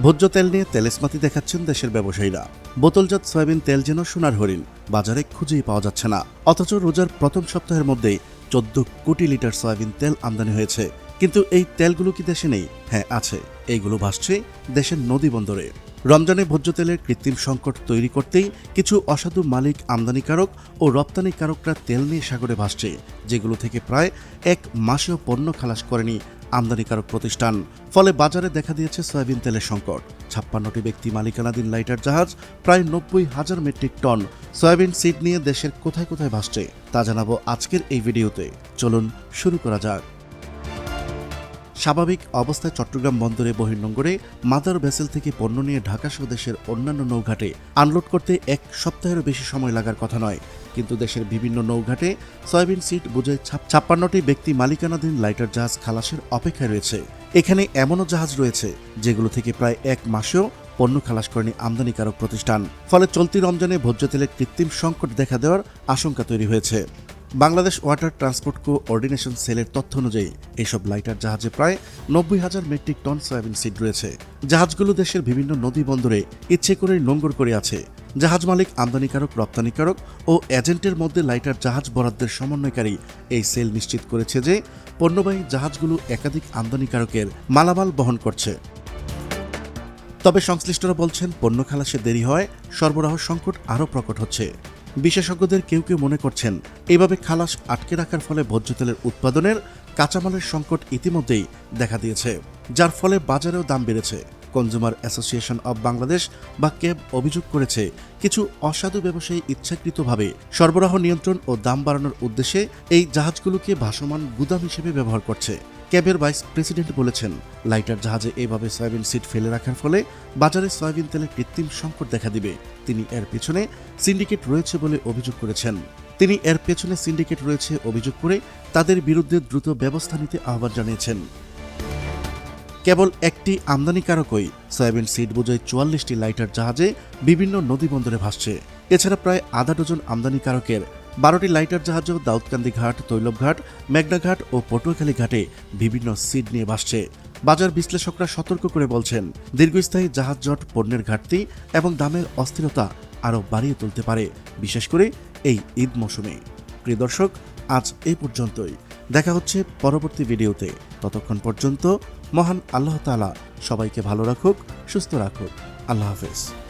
ভোজ্য তেল নিয়ে তেলেসমাতি দেখাচ্ছেন দেশের ব্যবসায়ীরা। বোতলজাত সয়াবিন তেল যেন সোনার হরিণ, বাজারে খুঁজেই পাওয়া যাচ্ছে না। অথচ রোজার প্রথম সপ্তাহের মধ্যেই চোদ্দ কোটি লিটার সয়াবিন তেল আমদানি হয়েছে। কিন্তু এই তেলগুলো কি দেশে নেই? হ্যাঁ আছে। এইগুলো ভাসছে দেশের নদী বন্দরে। রমজানে ভোজ্য তেলের কৃত্রিম সংকট তৈরি করতেই কিছু অসাধু মালিক, আমদানিকারক ও রপ্তানিকারকরা তেল নিয়ে সাগরে ভাসছে, যেগুলো থেকে প্রায় এক মাসেও পণ্য খালাস করেনি আমদানিকারক প্রতিষ্ঠান। ফলে বাজারে দেখা দিয়েছে সয়াবিন তেলের সংকট। ছাপ্পান্নটি ব্যক্তি মালিকানাধীন লাইটার জাহাজ প্রায় নব্বই হাজার মেট্রিক টন সয়াবিন সিড নিয়ে দেশের কোথায় কোথায় ভাসছে তা জানাব আজকের এই ভিডিওতে। চলুন শুরু করা যাক। স্বাভাবিক অবস্থায় চট্টগ্রাম বন্দরে বহির্নোঙ্গরে মাদার ভেসেল থেকে পণ্য নিয়ে ঢাকা সহ দেশের অন্যান্য নৌঘাটে আনলোড করতে এক সপ্তাহেরও বেশি সময় লাগার কথা নয়। কিন্তু দেশের বিভিন্ন নৌঘাটে সয়াবিন সিট বুঝে ছাপ্পান্নটি ব্যক্তি মালিকানাধীন লাইটার জাহাজ খালাসের অপেক্ষায় রয়েছে। এখানে এমনও জাহাজ রয়েছে, যেগুলো থেকে প্রায় এক মাসেও পণ্য খালাস করেনি আমদানিকারক প্রতিষ্ঠান। ফলে চলতি রমজানে ভোজ্য তেলের কৃত্রিম সংকট দেখা দেওয়ার আশঙ্কা তৈরি হয়েছে। Bangladesh water transport coordination সেলের তথ্য অনুযায়ী এইসব লাইটার জাহাজে প্রায় নব্বই হাজার মেট্রিক টন সয়াবিন সিড রয়েছে। জাহাজগুলো দেশের বিভিন্ন নদী বন্দরে ইচ্ছে করে নোঙ্গর করে আছে। জাহাজ মালিক, আমদানিকারক, রপ্তানিকারক ও এজেন্টের মধ্যে লাইটার জাহাজ বরাদ্দের সমন্বয়কারী এই সেল নিশ্চিত করেছে যে পণ্যবাহী জাহাজগুলো একাধিক আমদানিকারকের মালামাল বহন করছে। তবে সংশ্লিষ্টরা বলছেন, পণ্য খালাসে দেরি হয় সরবরাহ সংকট আরও প্রকট হচ্ছে। বিশেষজ্ঞদের কেউ কেউ মনে করছেন, এভাবে খালাস আটকে রাখার ফলে ভোজ্য তেলের উৎপাদনের কাঁচামালের সংকট ইতিমধ্যেই দেখা দিয়েছে, যার ফলে বাজারেও দাম বেড়েছে। কনজুমার অ্যাসোসিয়েশন অব বাংলাদেশ বা ক্যাব অভিযোগ করেছে, কিছু অসাধু ব্যবসায়ী ইচ্ছাকৃতভাবে সরবরাহ নিয়ন্ত্রণ ও দাম বাড়ানোর উদ্দেশ্যে এই জাহাজগুলোকে ভাসমান গুদাম হিসেবে ব্যবহার করছে। ক্যাবের ভাইস প্রেসিডেন্ট বলেছেন, লাইটার জাহাজে এভাবে সয়াবিন সিট ফেলে রাখার ফলে বাজারে সয়াবিন তেলের কৃত্রিম সংকট দেখা দিবে। তিনি এর পেছনে সিন্ডিকেট রয়েছে বলে অভিযোগ করেছেন। তিনি এর পেছনে সিন্ডিকেট রয়েছে অভিযোগ করে তাদের বিরুদ্ধে দ্রুত ব্যবস্থা নিতে আহ্বান জানিয়েছেন। কেবল একটি আমদানিকারকই সয়াবিন সিট বোঝাই চুয়াল্লিশটি লাইটার জাহাজে বিভিন্ন নদী বন্দরে ভাসছে। এছাড়া প্রায় আধা ডজন আমদানিকারকের বারোটি লাইটার জাহাজ, দাউদকান্দি ঘাট তৈলবঘাট মেঘনাঘাট ও পটুয়াখালী ঘাটে বিভিন্ন সিড নিয়ে ভাসছে। বাজার বিশ্লেষকরা সতর্ক করে বলছেন, দীর্ঘস্থায়ী জাহাজ জট পণ্যের ঘাটতি এবং দামের অস্থিরতা আরও বাড়িয়ে তুলতে পারে, বিশেষ করে এই ঈদ মৌসুমে। প্রিয় দর্শক, আজ এই পর্যন্তই। দেখা হচ্ছে পরবর্তী ভিডিওতে। ততক্ষণ পর্যন্ত মহান আল্লাহ তালা সবাইকে ভালো রাখুক, সুস্থ রাখুক। আল্লাহ হাফেজ।